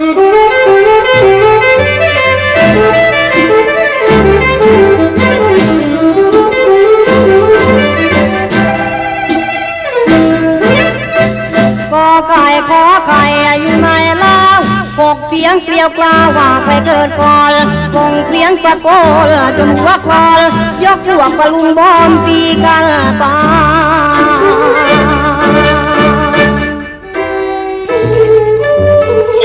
ก็ไก่ขอไข่อยู่ในเล้าวกเพียงเกลียวกลาวว่าใครเกิดก่อนกงเพียงประโกลจนหัวคลอนยกพวกประลุงบอมตีกันตาย พ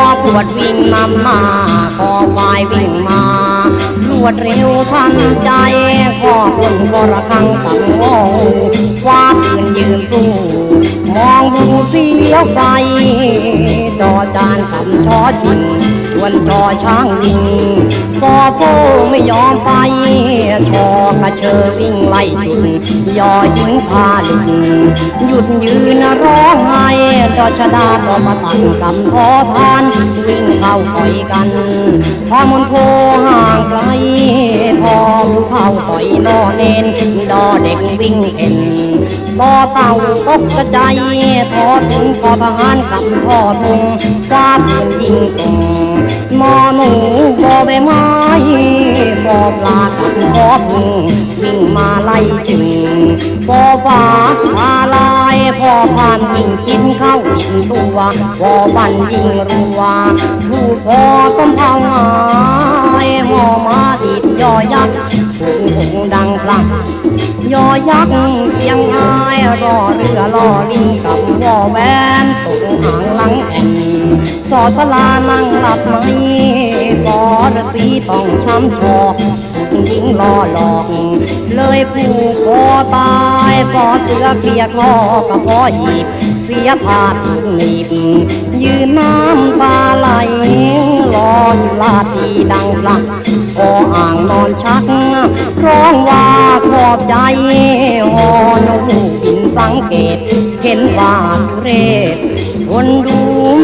อปวดวิ่งมามาคอควายวิ่งมารวดเร็วทันใจขอคนก็ระคังตังมองว่าปืนยืนตู้มองดูเสียไฟจอจานคำชอชิงชวนจอช้างลิงปอโพไม่ยอมไป ชอกระเชอวิ่งไล่ชุนยอยิงพาลิงหยุดยืนร้องไห้ดอชดาก็มาตั้งกำพอทานวิ่งเข้าต่อยกันพอมนโพห่างไกลพอผู้เข้าต่อยนอเนนดอเด็กวิ่งเห็นบอเต่าตกกระใจายทอถึงพอทหารกำพ่อทุงกล้าปืนยิงตรงมอหนูบอใบไม้ อปลากับบ่อพึ่งวิ่งมาไล่จึงบ่อฟ้าปลาลายพ่อพานวิ่งชิดเข้ายิงตัวบ่อบันยิงรัวถูกพอต้มเผาหงายหมอมาดิดยอยักษ์พุงพุงดังพลักยอยักษ์เอียงอายรอเรือรอลิงกับวอแวนตกหางหลังแอนสอสลานั่งหลับไหม ปอดตีต้องช้ำชอกถูกยิงล่อหลอก เลยผูกคอตายปอเสือเปียกงอกับพอหยิบเสียผาดหนีบยืนน้ำตาไหลรออยู่ลาทีดังพลักก็อ่างนอนชัก ร้องว่าขอบใจหอนหูบินสังเกต เห็นว่าทุเรศคนดู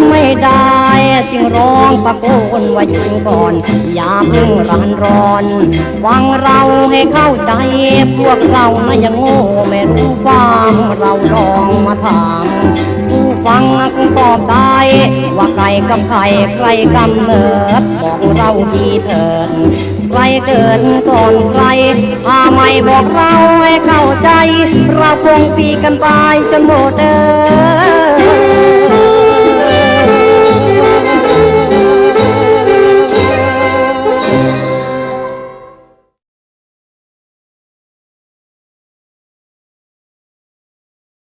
ไม่ได้ จึงร้องตะโกนว่าหยุดก่อนอย่าเพิ่งรันร้อนฟังเราให้เข้าใจ พวกเรานะยังโง่ไม่รู้ความเราลองมาถามผู้ฟังคงตอบได้ว่าใครกับใครใครกำเนิดบอกเราทีเถิดใครเกิดก่อนใครถ้าไม่บอกเราให้เข้าใจ เราคงตีกันตายจนหมดเด้อ